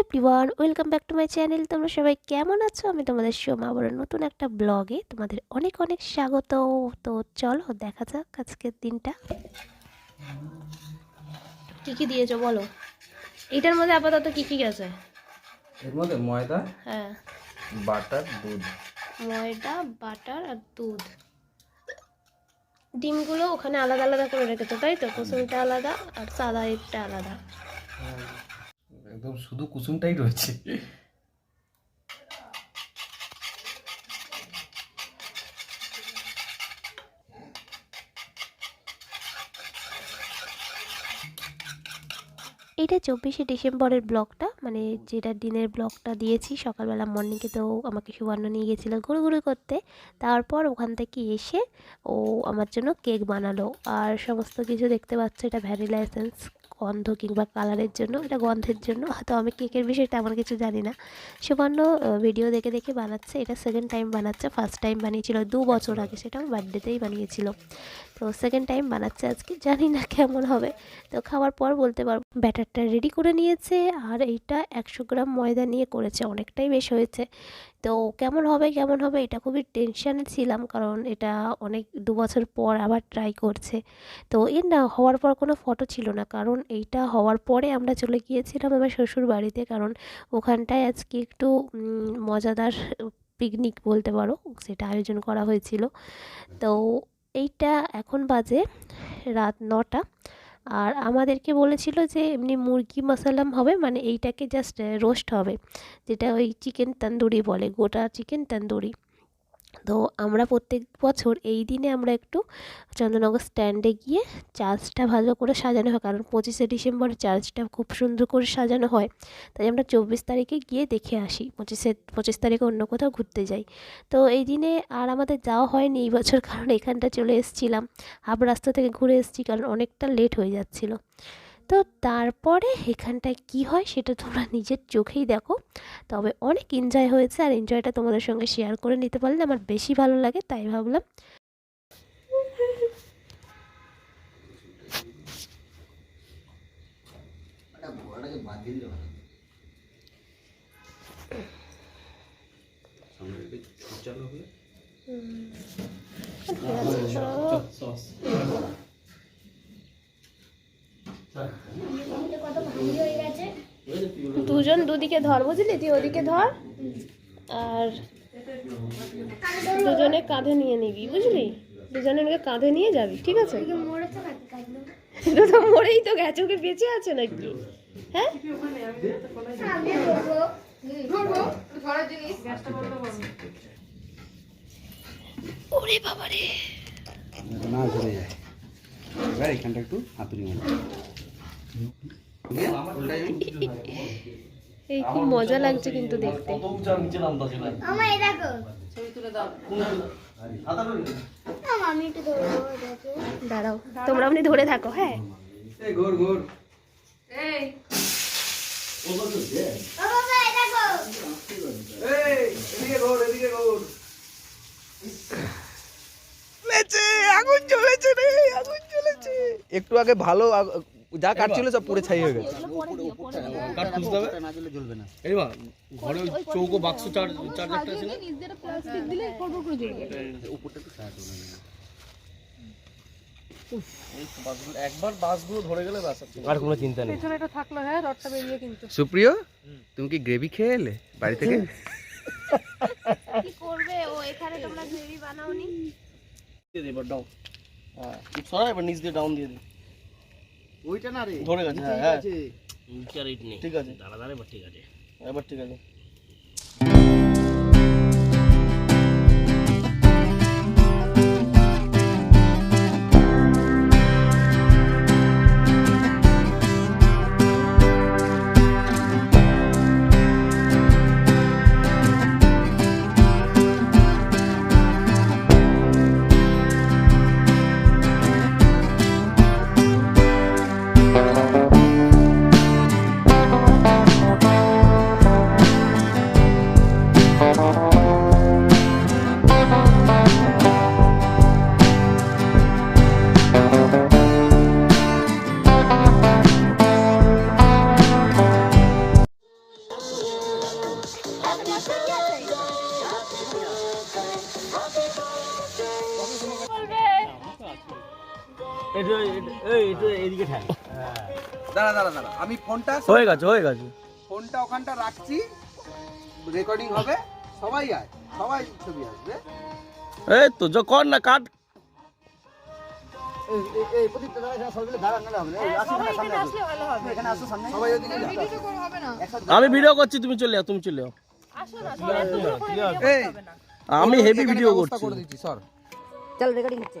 Everyone welcome back to my channel তোমরা সবাই কেমন আছো? আমি তোমাদের সোমা আবার নতুন একটা ব্লগে তোমাদের অনেক অনেক স্বাগত। তো চলো দেখা যাক আজকের দিনটা। কি কি দিয়েছ বলো? এটার মধ্যে আপাতত কি কি গেছে এর মধ্যে ময়দা হ্যাঁ। বাটার দুধ। ময়দা বাটার আর দুধ। ডিমগুলো ওখানে আলাদা আলাদা করে রেখেছো তাই তো? কুসুমটা আলাদা আর সাদা ইটটা আলাদা একদম শুধু কুসুমটাই রয়েছে। এটা চব্বিশে ডিসেম্বরের ব্লগটা মানে যেটা দিনের ব্লগটা দিয়েছি, সকালবেলা মর্নিংয়ে তো আমাকে সুবর্ণ নিয়ে গেছিল ঘুরুঘুরু করতে। তারপর ওখান থেকে এসে ও আমার জন্য কেক বানালো। আর সমস্ত কিছু দেখতে পাচ্ছ, এটা ভ্যানিলা এসেন্স। গন্ধ কিংবা কালারের জন্য এটা গন্ধের জন্য। হয়তো আমি কেকের বিষয়ে তেমন কিছু জানি না। সুবর্ণ ভিডিও দেখে দেখে বানাচ্ছে এটা সেকেন্ড টাইম বানাচ্ছে ফার্স্ট টাইম বানিয়েছিল দু বছর আগে সেটা আমার বার্থডেতেই বানিয়েছিল। তো সেকেন্ড টাইম বানাচ্ছে আজকে, জানি না কেমন হবে। তো খাওয়ার পর বলতে পারব, ব্যাটারটা রেডি করে নিয়েছে আর এইটা একশো গ্রাম ময়দা নিয়ে করেছে, অনেকটাই বেশ হয়েছে। তো কেমন হবে কেমন হবে এটা খুবই টেনশানে ছিলাম কারণ এটা অনেক দু বছর পর আবার ট্রাই করছে। তো এর না হওয়ার পর কোনো ফটো ছিল না, কারণ এইটা হওয়ার পরে আমরা চলে গিয়েছিলাম আমার শ্বশুর বাড়িতে, কারণ ওখানটায় আজকে একটু মজাদার পিকনিক বলতে পারো, সেটা আয়োজন করা হয়েছিল। তো এইটা এখন বাজে রাত নটা। আর আমাদেরকে বলেছিল যে এমনি মুরগি মশালাম হবে মানে এইটাকে জাস্ট রোস্ট হবে, যেটা ওই চিকেন তান্দুরি বলে, গোটা চিকেন তন্দুরি। তো আমরা প্রত্যেক বছর এই দিনে আমরা একটু চন্দ্রনগর স্ট্যান্ডে গিয়ে চার্চটা ভালো করে সাজানো হয়। কারণ পঁচিশে ডিসেম্বর চার্চটা খুব সুন্দর করে সাজানো হয়। তাই আমরা চব্বিশ তারিখে গিয়ে দেখে আসি। পঁচিশে, পঁচিশ তারিখে অন্য কোথাও ঘুরতে যাই। তো এই দিনে আর আমাদের যাওয়া হয়নি এই বছর, কারণ এখানটা চলে এসেছিলাম। হাফ রাস্তা থেকে ঘুরে এসেছি, কারণ অনেকটা লেট হয়ে যাচ্ছিল। তো তারপরে এখানটায় কি হয় সেটা তোমরা নিজের চোখেই দেখো। তবে অনেক এনজয় হয়েছে আর এনজয়টা তোমাদের সঙ্গে শেয়ার করে নিতে পারলে আমার বেশি ভালো লাগে তাই ভাবলাম। দুজন দুদিকে ধর বুঝলি? তুই ওদিকে ধর আর দুজনে কাঁধে নিয়ে নিবি বুঝলি? দুজনে ওকে কাঁধে নিয়ে যাবি ঠিক আছে? এটা তো মরেই তো গেছে ওকে বেঁচে আছে নাকি? হ্যাঁ? ওরে বাবারে না ঝরে যায় এবার এখানটা একটু হাতুড়ি মারো। এই খুব মজা লাগছে কিন্তু দেখতে। দাঁড়াও তোমরা আপনি ধরে থাকো হ্যাঁ? ঘোর ঘোর। এদিকে ঘোর এদিকে ঘোর। আগুন জ্বলেছে রে আগুন জ্বলেছে। একটু আগে ভালো যা কাটছিল সব পুরো ছাই হয়ে গেছে। কাঠ খুঁজতে হবে। না দিলে জ্বলবে না এই মা ঘরে ওই চৌকো বাক্স চার্জ চার্জারটা আছে না? একবার বাসগুলো ধরে গেলে বাস আর কোনো চিন্তা নেই। সুপ্রিয় তুমি কি গ্রেভি খেয়ে এলে বাড়ি থেকে? কি করবে ও? এখানে তোমরা গ্রেভি বানাওনি? দিয়ে দে এবার ডাউন হ্যাঁ সরা এবার নিচ দিয়ে ডাউন দিয়ে দে। ওইটা না রে। ধরে গেছে হ্যাঁ হ্যাঁ। নেই। ঠিক আছে। দাঁড়া দাঁড়া এবার ঠিক আছে। এবার ঠিক আছে। দাঁড়া দাঁড়া দাঁড়া। আমি ফোনটা হয়ে গেছে হয়ে গেছে। ফোনটা ওখানটা রাখছি। রেকর্ডিং হবে। সবাই আয়। সবাই ছবি আসবে। এই তো যো কর না কাট। যাও। আমি ভিডিও করছি তুমি চলে যাও তুমি চলে যাও। আমি হেভি ভিডিও করছি। করে দিচ্ছি সর। চল রেকর্ডিং হচ্ছে।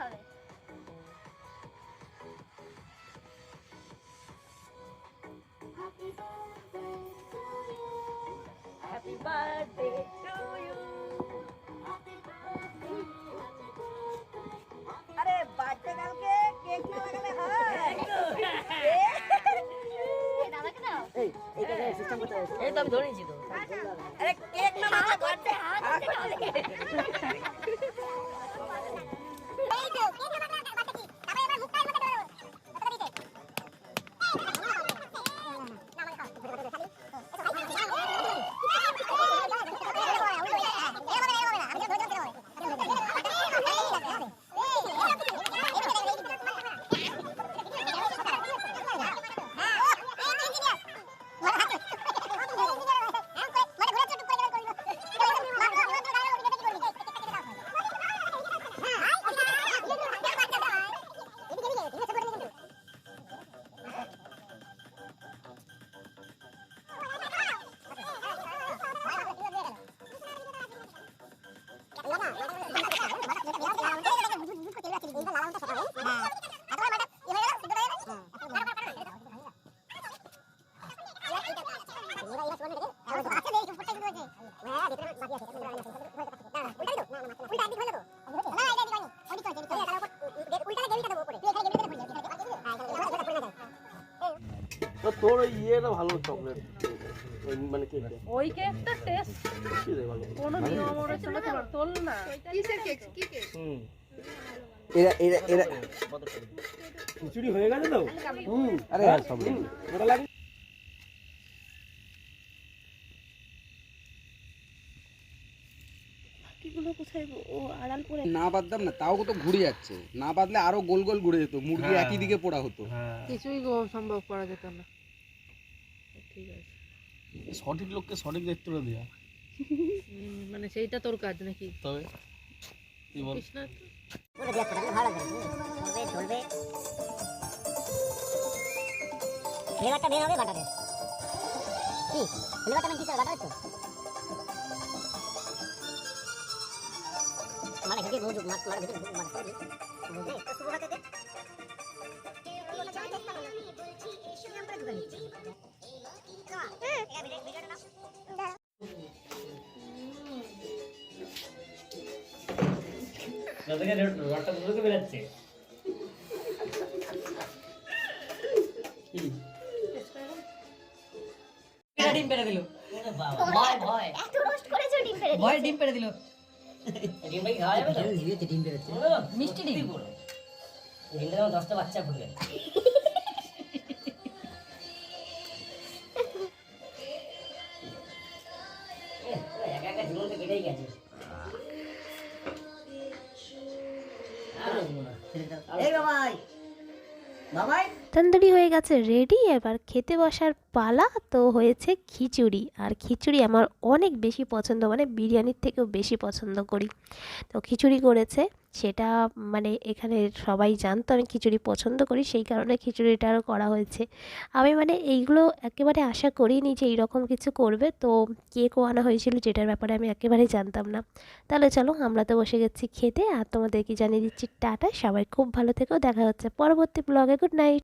হবে। হ্যাপি বার্থডে টু ইউ আরে বার্থডে কালকে কেক না লাগালে হয়? এই এই কেকে সিস্টেম করতে হবে এই তো আমি ধরেছি তো। আরে কেক না লাগালে বার্থডে তো তোর ওই ইয়েটা ভালো চকলেট। মানে কেকটা ওই কেকটা টেস্ট কি রে ভালো? কোনো নিয়ম অনুসারে তোমার তোল না। হুম। এরা এরা এরা। খিচুড়ি হয়ে গেছে তো? হুম। আরে সব ওটা লাগে বাকিগুলো কোথায়? ও আড়াল করে না বাদতাম না তাও তো ঘুরে যাচ্ছে। না বাদলে আরও গোল গোল ঘুরে যেত মুরগি একই দিকে পোড়া হতো। কিছুই সম্ভব করা যেত না। ঠিক আছে। সঠিক লোককে সঠিক দায়িত্বটা দেওয়া উম, মানে সেইটা তোর কাজ নাকি? তবে কি বল? কৃষ্ণ পুরো দিয়ে ফটালে ভালো লাগবে চলবে চলবে ফ্লেভারটা বের হবে বাটারের কি? ফ্লেভারটা মানে কি স্যার বাটারের তো মানে হেঁটে রোজ মাছ মারা ভিতরে মানে সরি বুঝে তো শুরু হতে দে রডটা দুটোকে বেরাচ্ছে ডিম পেড়ে দিল। ভয় ভয়। এত রোস্ট করেছ ডিম ফেলে ভয় ডিম পেড়ে দিল। ডিম ভাই খাওয়া যাবে তো? ডিম পেড়েছে মিষ্টি ডিম। ডিমটা দশটা বাচ্চা এ, একা একা জীবন তো কেটেই গেছে। তন্দুরি হয়ে গেছে রেডি এবার খেতে বসার পালা তো হয়েছে খিচুড়ি। আর খিচুড়ি আমার অনেক বেশি পছন্দ মানে বিরিয়ানির থেকেও বেশি পছন্দ করি। তো খিচুড়ি করেছে। সেটা মানে এখানে সবাই জানতো, আমি খিচুড়ি পছন্দ করি, সেই কারণে খিচুড়িটারও করা হয়েছে। আমি মানে এইগুলো একেবারে আশা করিনি যে এইরকম কিছু করবে, তো কেক আনা হয়েছিল যেটার ব্যাপারে আমি একেবারে জানতাম না। তাহলে চলো আমরা তো বসে গেছি খেতে, আর তোমাদেরকে জানিয়ে দিচ্ছি টাটা, সবাই খুব ভালো থেকেও দেখা হচ্ছে পরবর্তী ব্লগে গুড নাইট